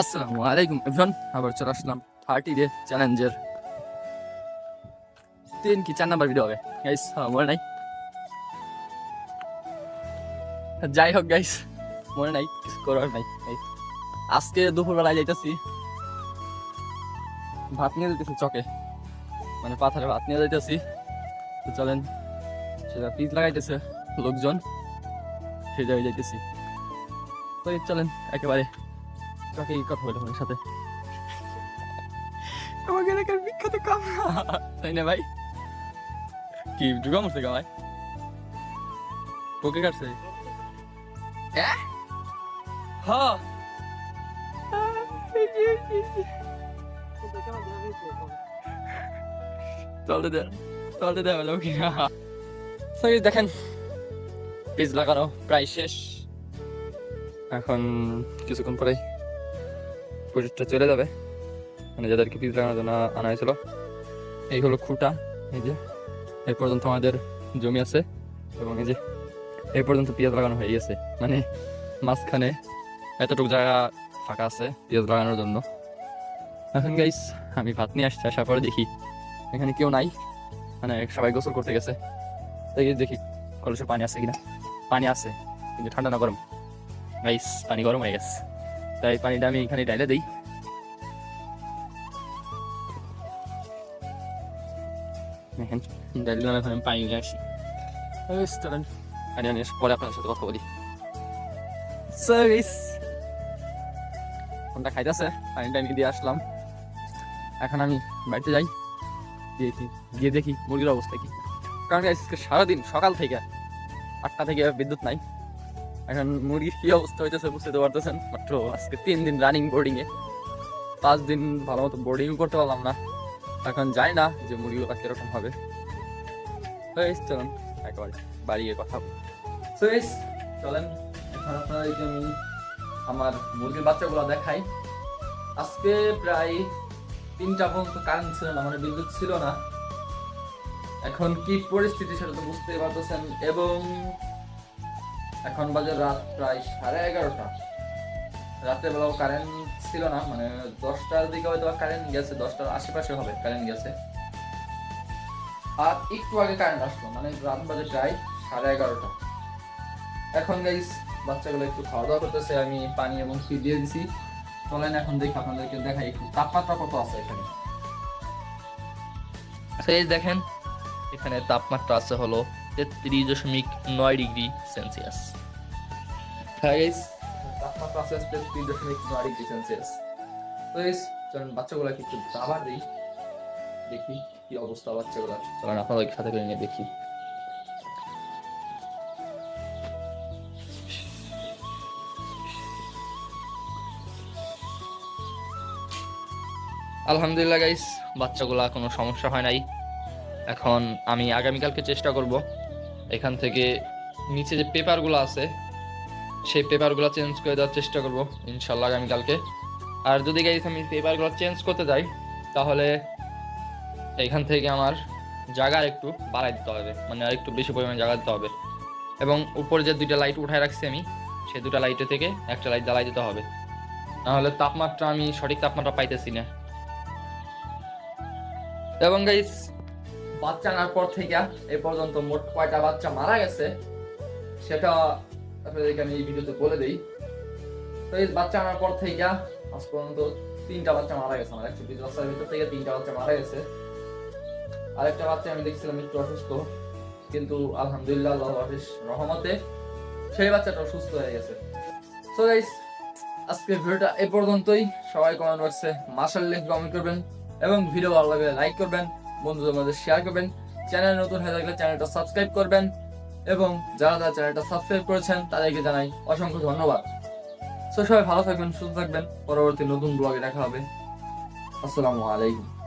আসসালামু আলাইকুম এভরিওয়ান আবার চলে আসলাম থার্টি ডে চ্যালেঞ্জের তিন কি, চার নাম্বার ভিডিও হবে। গাইস মনে নাই। যাই হোক গাইস মনে নাই, কিছু করার নাই। আজকে দুপুরবেলায় যাইতেছি। ভাত নিয়ে যেতেছি চকে। মানে পাথারে ভাত নিয়ে যাইতেছি। তো চলেন, সেটা পিস লাগাইতেছে লোকজন। সেটা যাইতেছি। তো চলেন, একেবারে চকে কথা বলে সাথে আমাকে এলাকার বিখ্যাত কাম তাই না ভাই? কি ঢুকা মরছে কামাই পোকে কাটছে? হ্যাঁ? চলতে দে চলতে দে হলো কি দেখেন পিস লাগানো প্রায় শেষ। এখন কিছুক্ষণ পরে প্রজেক্টটা চলে যাবে। মানে যাদেরকে পিস লাগানোর জন্য আনা হয়েছিল। এই হলো খুঁটা, এই যে। এই পর্যন্ত আমাদের জমি আছে এবং এই যে এই পর্যন্ত পেঁয়াজ লাগানো হয়ে গেছে। মানে মাঝখানে এতটুকু জায়গা ফাঁকা আছে পেঁয়াজ লাগানোর জন্য। এখন গাইস আমি ভাত নিয়ে আসছি, আসার পরে দেখি। এখানে কেউ নাই। মানে সবাই গোসল করতে গেছে। দেখি, কলসে পানি আছে কিনা? পানি আছে, কিন্তু ঠান্ডা না গরম। গাইস পানি গরম হয়ে গেছে। তাই পানিটা আমি এখানে ডাইলে দিই। দেখেন ডাইলে দিলাম এখন আমি পানি নিয়ে আসি। বেশ, চলেন পানি আনিয়ে পরে আপনার সাথে কথা বলি। সার্ভিস। ফোনটা খাইতেছে পানিটা দিয়ে আসলাম। এখন আমি বাড়িতে যাই দেখি গিয়ে দেখি মুরগির অবস্থা কি। কারণ আজকে সারাদিন সকাল থেকে আটটা থেকে বিদ্যুৎ নাই। এখন মুরগির কি অবস্থা হইতেছে বুঝতে পারতেছেন? মাত্র আজকে তিন দিন রানিং বোর্ডিং এ। পাঁচ দিন ভালো মতো বোর্ডিং করতে পারলাম না। এখন যাই না যে মুরগিগুলো কীরকম হবে। চলুন একেবারে বাড়িয়ে কথা বলি। So, চলেন এখন আপনাদেরকে আমি আমার মুরগির বাচ্চাগুলো দেখাই। আজকে প্রায় তিনটা পর্যন্ত কারেন্ট ছিল না মানে বিদ্যুৎ ছিল না। এখন কি পরিস্থিতি সেটা তো বুঝতে পারতেছেন। এবং এখন বাজে রাত প্রায় সাড়ে এগারোটা। রাতের বেলাও কারেন্ট ছিল না মানে দশটার দিকে হয়তো কারেন্ট গেছে, দশটার আশেপাশে হবে কারেন্ট গেছে। আর একটু আগে কারেন্ট আসলো মানে রাত বাজে প্রায় সাড়ে এগারোটা। এখন গাইস বাচ্চাগুলো একটু খাওয়া দাওয়া করতেছে, আমি পানি এবং ফিড দিয়ে দিছি। চলেন এখন দেখি, আপনাদেরকে দেখাই একটু তাপমাত্রা কত আছে এখানে। সেই দেখেন, এখানে তাপমাত্রা আছে হলো তেত্রিশ দশমিক নয় ডিগ্রি সেলসিয়াস। গাইস গাইস চলেন কি অবস্থা নিয়ে দেখি। আলহামদুলিল্লাহ গাইস বাচ্চাগুলা কোনো সমস্যা হয় নাই। এখন আমি আগামীকালকে চেষ্টা করব। এখান থেকে নিচে যে পেপারগুলো আছে সেই পেপারগুলো চেঞ্জ করে দেওয়ার চেষ্টা করব, ইনশাল্লাহ আগামীকালকে আর যদি গাইস আমি পেপারগুলো চেঞ্জ করতে যাই, তাহলে এখান থেকে আমার জায়গা একটু বাড়াই দিতে হবে মানে আর একটু বেশি পরিমাণে জায়গা দিতে হবে। এবং উপরে যে দুইটা লাইট উঠায় রাখছি আমি, সেই দুটা লাইটে থেকে একটা লাইট জ্বালাই দিতে হবে। নাহলে তাপমাত্রা আমি সঠিক তাপমাত্রা পাইতেছি না। এবং গাইস বাচ্চা আনার পর থেকে এ পর্যন্ত মোট কয়টা বাচ্চা মারা গেছে, সেটা আপনাদেরকে আমি এই ভিডিওতে বলে দিই। তো এই বাচ্চা আনার পর থেকে আজ পর্যন্ত তিনটা বাচ্চা মারা গেছে আমার। একশো বিশ বাচ্চার ভিতর থেকে তিনটা বাচ্চা মারা গেছে। আরেকটা বাচ্চা আমি দেখছিলাম একটু অসুস্থ, কিন্তু আলহামদুলিল্লাহ আল্লাহ হাফিজ রহমতে সেই বাচ্চাটাও সুস্থ হয়ে গেছে। সো গাইস আজকে ভিডিওটা এ পর্যন্তই। সবাই কমেন্ট বক্সে মার্শাল লিঙ্ক কমেন্ট করবেন এবং ভিডিও ভালো লাগলে লাইক করবেন, বন্ধুদের মধ্যে শেয়ার করবেন। চ্যানেল নতুন হয়ে থাকলে চ্যানেলটা সাবস্ক্রাইব করবেন। এবং যারা যারা চ্যানেলটা সাবস্ক্রাইব করেছেন, তাদেরকে জানাই অসংখ্য ধন্যবাদ। সো সবাই ভালো থাকবেন, সুস্থ থাকবেন। পরবর্তী নতুন ব্লগে দেখা হবে। আসসালামু আলাইকুম।